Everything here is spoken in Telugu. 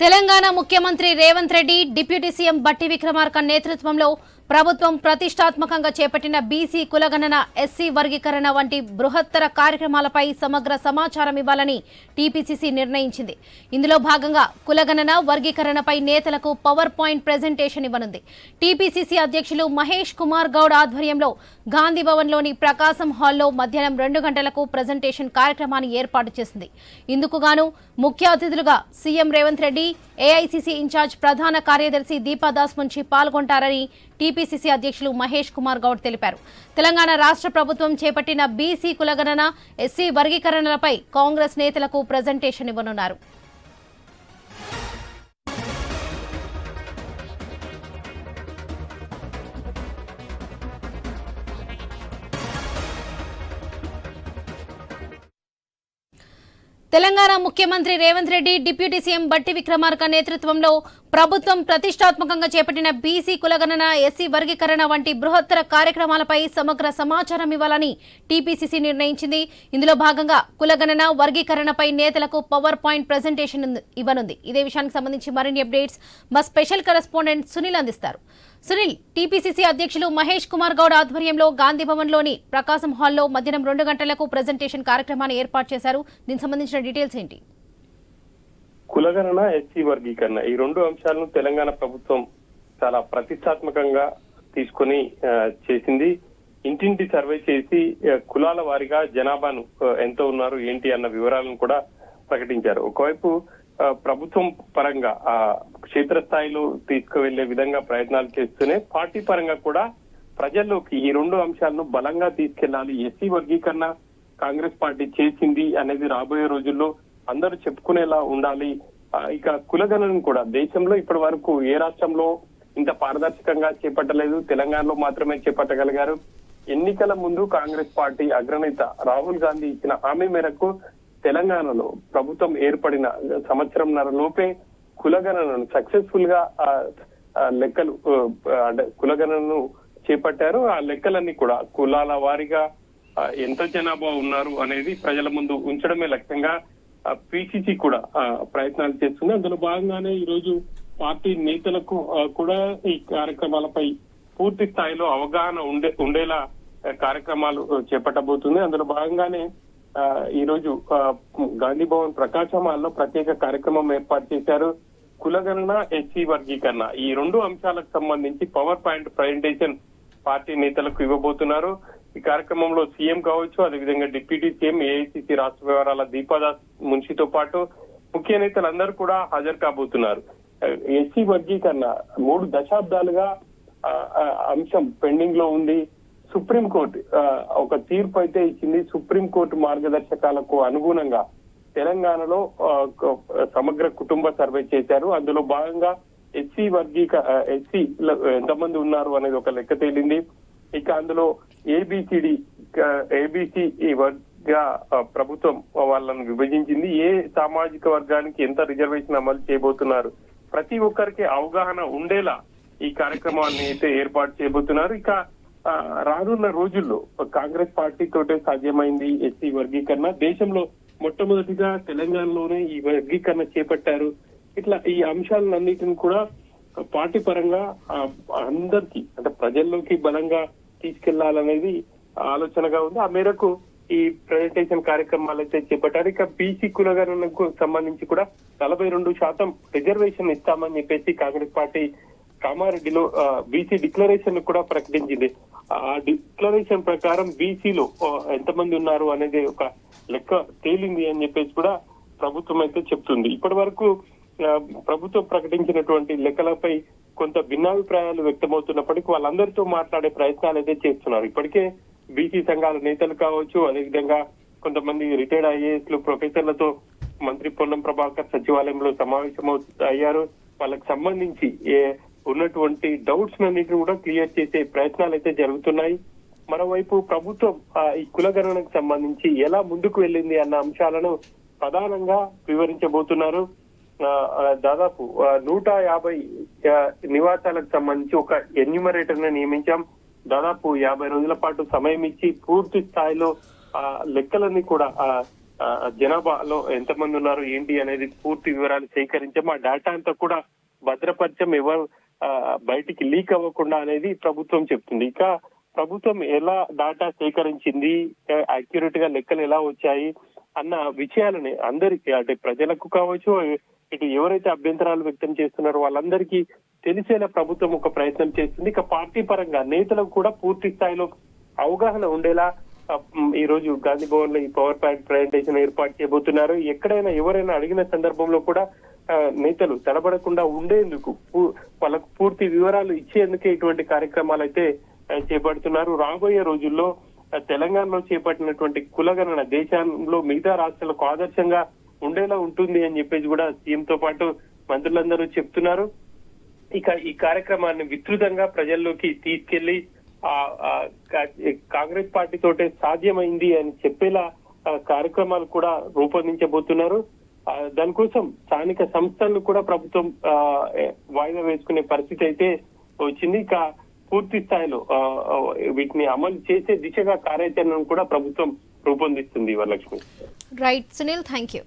తెలంగాణ ముఖ్యమంత్రి రేవంత్ రెడ్డి డిప్యూటీ సీఎం బట్టి విక్రమార్క నేతృత్వంలో ప్రభుత్వం ప్రతిష్టాత్మకంగా చేపట్టిన బీసీ కులగణన ఎస్సీ వర్గీకరణ వంటి బృహత్తర కార్యక్రమాలపై సమగ్ర సమాచారం ఇవ్వాలని టీపీసీసీ నిర్ణయించింది. ఇందులో భాగంగా కులగణన వర్గీకరణపై నేతలకు పవర్ పాయింట్ ప్రెజెంటేషన్ ఇవ్వనుంది. టీపీసీసీ అధ్యక్షులు మహేష్ కుమార్ గౌడ్ ఆధ్వర్యంలో గాంధీ భవన్లోని ప్రకాశం హాల్లో మధ్యాహ్నం రెండు గంటలకు ప్రెజెంటేషన్ కార్యక్రమాన్ని ఏర్పాటు చేసింది. ఇందుకుగాను ముఖ్య అతిథులుగా CM Revanth Reddy AICC in charge ప్రధాన కార్యదర్శి దీపాదాస్ నుంచి పాల్గొంటారని టీపీసీసీ అధ్యక్షులు మహేష్ కుమార్ గౌడ్ తెలిపారు. తెలంగాణ రాష్ట్ర ప్రభుత్వం చేపట్టిన బీసీ కులగణన ఎస్సీ వర్గీకరణలపై కాంగ్రెస్ నేతలకు ప్రజెంటేషన్ ఇవ్వనున్నారు. తెలంగాణ ముఖ్యమంత్రి రేవంత్ రెడ్డి డిప్యూటీ సీఎం బట్టి విక్రమార్క నేతృత్వంలో ప్రభుత్వం ప్రతిష్టాత్మకంగా చేపట్టిన బీసీ కులగణన ఎస్సీ వర్గీకరణ వంటి బృహత్తర కార్యక్రమాలపై సమగ్ర సమాచారం ఇవ్వాలని టీపీసీసీ నిర్ణయించింది. ఇందులో భాగంగా కులగణన వర్గీకరణపై నేతలకు పవర్ పాయింట్ ప్రెజెంటేషన్ ఇవ్వనుంది. ఇదే విషయానికి సంబంధించి మరిన్ని అప్డేట్స్ మా స్పెషల్ కరెస్పాండెంట్ సునీల్ అందిస్తారు. సునీల్ టీపీసీసీ అధ్యక్షులు మహేష్ కుమార్ గౌడ్ ఆధ్వర్యంలో గాంధీభవన్లోని ప్రకాశం హాల్లో మధ్యాహ్నం రెండు గంటలకు ప్రెజెంటేషన్ కార్యక్రమాన్ని ఏర్పాటు చేశారు. దీనికి సంబంధించిన డీటెయిల్స్ ఏంటి? కులగణన ఎస్సీ వర్గీకరణ ఈ రెండు అంశాలను తెలంగాణ ప్రభుత్వం చాలా ప్రతిష్టాత్మకంగా తీసుకొని చేసింది. ఇంటింటి సర్వే చేసి కులాల వారీగా జనాభాను ఎంత ఉన్నారు ఏంటి అన్న వివరాలను కూడా ప్రకటించారు. ఒకవైపు ప్రభుత్వం పరంగా ఆ క్షేత్రస్థాయిలో తీసుకువెళ్ళే విధంగా ప్రయత్నాలు చేస్తూనే పార్టీ పరంగా కూడా ప్రజల్లోకి ఈ రెండు అంశాలను బలంగా తీసుకెళ్ళాలి ఎస్సీ వర్గీకరణ కాంగ్రెస్ పార్టీ చేసింది అనేది రాబోయే రోజుల్లో అందరూ చెప్పుకునేలా ఉండాలి. ఇక కులగణను కూడా దేశంలో ఇప్పటి వరకు ఏ రాష్ట్రంలో ఇంత పారదర్శకంగా చేపట్టలేదు? తెలంగాణలో మాత్రమే చేపట్టగలిగారు. ఎన్నికల ముందు కాంగ్రెస్ పార్టీ అగ్రనేత రాహుల్ గాంధీ ఇచ్చిన హామీ మేరకు తెలంగాణలో ప్రభుత్వం ఏర్పడిన సంవత్సరంన్నర లోపే కులగణనను సక్సెస్ఫుల్గా ఆ, లెక్కలు అంటే కులగణనను చేపట్టారు. ఆ లెక్కలన్నీ కూడా కులాల వారీగా ఎంత జనాభా ఉన్నారు అనేది ప్రజల ముందు ఉంచడమే లక్ష్యంగా పిసిసి కూడా ప్రయత్నాలు చేస్తుంది. అందులో భాగంగానే ఈ రోజు పార్టీ నేతలకు కూడా ఈ కార్యక్రమాలపై పూర్తి స్థాయిలో అవగాహన ఉండే ఉండేలా కార్యక్రమాలు చేపట్టబోతుంది. అందులో భాగంగానే ఆ, ఈ రోజు గాంధీ భవన్ ప్రకాశమాల్లో ప్రత్యేక కార్యక్రమం ఏర్పాటు చేశారు. కులగణన ఎస్సీ వర్గీకరణ. ఈ రెండు అంశాలకు సంబంధించి పవర్ పాయింట్ ప్రజెంటేషన్ పార్టీ నేతలకు ఇవ్వబోతున్నారు. ఈ కార్యక్రమంలో సీఎం కావచ్చు అదేవిధంగా డిప్యూటీ సీఎం ఏఐసిసి రాష్ట్ర వ్యవహారాల దీపాదాస్ మున్షితో పాటు ముఖ్య నేతలందరూ కూడా హాజరు కాబోతున్నారు. ఎస్సీ వర్గీకరణ మూడు దశాబ్దాలుగా ఆ, అంశం పెండింగ్లో ఉంది. సుప్రీంకోర్టు ఆ, ఒక తీర్పు అయితే ఇచ్చింది. సుప్రీంకోర్టు మార్గదర్శకాలకు అనుగుణంగా తెలంగాణలో సమగ్ర కుటుంబ సర్వే చేశారు. అందులో భాగంగా ఎస్సీ వర్గీక ఎస్సీ ఎంతమంది ఉన్నారు అనేది ఒక లెక్క తేలింది. ఇక అందులో ఏబిసిడి ఏబిసి వర్గ ప్రభుత్వం వాళ్ళని విభజించింది. ఏ సామాజిక వర్గానికి ఎంత రిజర్వేషన్ అమలు చేయబోతున్నారు? ప్రతి ఒక్కరికి అవగాహన ఉండేలా ఈ కార్యక్రమాన్ని అయితే ఏర్పాటు చేయబోతున్నారు. ఇక ఆ, రానున్న రోజుల్లో కాంగ్రెస్ పార్టీ తోటే సాధ్యమైంది ఎస్సీ వర్గీకరణ. దేశంలో మొట్టమొదటిగా తెలంగాణలోనే ఈ వర్గీకరణ చేపట్టారు. ఇట్లా ఈ అంశాలన్నిటిని కూడా పార్టీ పరంగా అందరికి అంటే ప్రజల్లోకి బలంగా తీసుకెళ్ళాలనేది ఆలోచనగా ఉంది. ఆ మేరకు ఈ ప్రెజెంటేషన్ కార్యక్రమాలు అయితే చేపట్టారు. ఇక బీసీ కులగణనకు సంబంధించి కూడా నలభై రెండు శాతం రిజర్వేషన్ ఇస్తామని చెప్పేసి కాంగ్రెస్ పార్టీ కామారెడ్డిలో బీసీ డిక్లరేషన్ కూడా ప్రకటించింది. ఆ డిక్లరేషన్ ప్రకారం బీసీలో ఎంతమంది ఉన్నారు అనేది ఒక లెక్క తేలింది అని చెప్పేసి కూడా ప్రభుత్వం అయితే చెప్తుంది. ఇప్పటి వరకు ప్రభుత్వం ప్రకటించినటువంటి లెక్కలపై కొంత భిన్నాభిప్రాయాలు వ్యక్తమవుతున్నప్పటికీ వాళ్ళందరితో మాట్లాడే ప్రయత్నాలు అయితే చేస్తున్నారు. ఇప్పటికే బీసీ సంఘాల నేతలు కావచ్చు అదేవిధంగా కొంతమంది రిటైర్డ్ ఐఏఎస్లు ప్రొఫెసర్లతో మంత్రి పొన్నం ప్రభాకర్ సచివాలయంలో సమావేశం అయ్యారు. వాళ్ళకి సంబంధించి ఏ ఉన్నటువంటి డౌట్స్ అన్నిటిని కూడా క్లియర్ చేసే ప్రయత్నాలు అయితే జరుగుతున్నాయి. మరోవైపు ప్రభుత్వం ఆ, ఈ కులగణనకు సంబంధించి ఎలా ముందుకు వెళ్ళింది అన్న అంశాలను ప్రధానంగా వివరించబోతున్నారు. ఆ, దాదాపు నూట యాభై నివాసాలకు సంబంధించి ఒక ఎన్యూమరేటర్ని నియమించాం. దాదాపు యాభై రోజుల పాటు సమయం ఇచ్చి పూర్తి స్థాయిలో ఆ లెక్కలన్నీ కూడా ఆ జనాభాలో ఎంతమంది ఉన్నారు ఏంటి అనేది పూర్తి వివరాలు సేకరించాం. ఆ డేటా అంతా కూడా భద్రపరిచం. ఎవరు బయటికి లీక్ అవ్వకుండా అనేది ప్రభుత్వం చెప్తుంది. ఇక ప్రభుత్వం ఎలా డాటా సేకరించింది అక్యురేట్గా లెక్కలు ఎలా వచ్చాయి అన్న విషయాలని అందరికీ అంటే ప్రజలకు కావచ్చు ఇటు ఎవరైతే అభ్యంతరాలు వ్యక్తం చేస్తున్నారో వాళ్ళందరికీ తెలిసేలా ప్రభుత్వం ఒక ప్రయత్నం చేస్తుంది. ఇక పార్టీ పరంగా నేతలకు కూడా పూర్తి స్థాయిలో అవగాహన ఉండేలా ఈ రోజు గాంధీ భవన్లో ఈ పవర్ పాయింట్ ప్రజెంటేషన్ ఏర్పాటు చేయబోతున్నారు. ఎక్కడైనా ఎవరైనా అడిగిన సందర్భంలో కూడా నేతలు తడబడకుండా ఉండేందుకు పూ- వాళ్ళకు పూర్తి వివరాలు ఇచ్చేందుకే ఇటువంటి కార్యక్రమాలు అయితే చేపడుతున్నారు. రాబోయే రోజుల్లో తెలంగాణలో చేపట్టినటువంటి కులగణన దేశంలో మిగతా రాష్ట్రాలకు ఆదర్శంగా ఉండేలా ఉంటుంది అని చెప్పేసి కూడా సీఎం తో పాటు మంత్రులందరూ చెప్తున్నారు. ఇక ఈ కార్యక్రమాన్ని విస్తృతంగా ప్రజల్లోకి తీసుకెళ్ళి ఆ కా- కాంగ్రెస్ పార్టీ తోటే సాధ్యమైంది అని చెప్పేలా ఆ, కార్యక్రమాలు కూడా రూపొందించబోతున్నారు. దానికోసం స్థానిక సంస్థలను కూడా ప్రభుత్వం వాయిదా వేసుకునే పరిస్థితి అయితే వచ్చింది. ఇక పూర్తి స్థాయిలో వీటిని అమలు చేసే దిశగా కార్యాచరణను కూడా ప్రభుత్వం రూపొందిస్తుంది Varalakshmi. Right Sunil thank you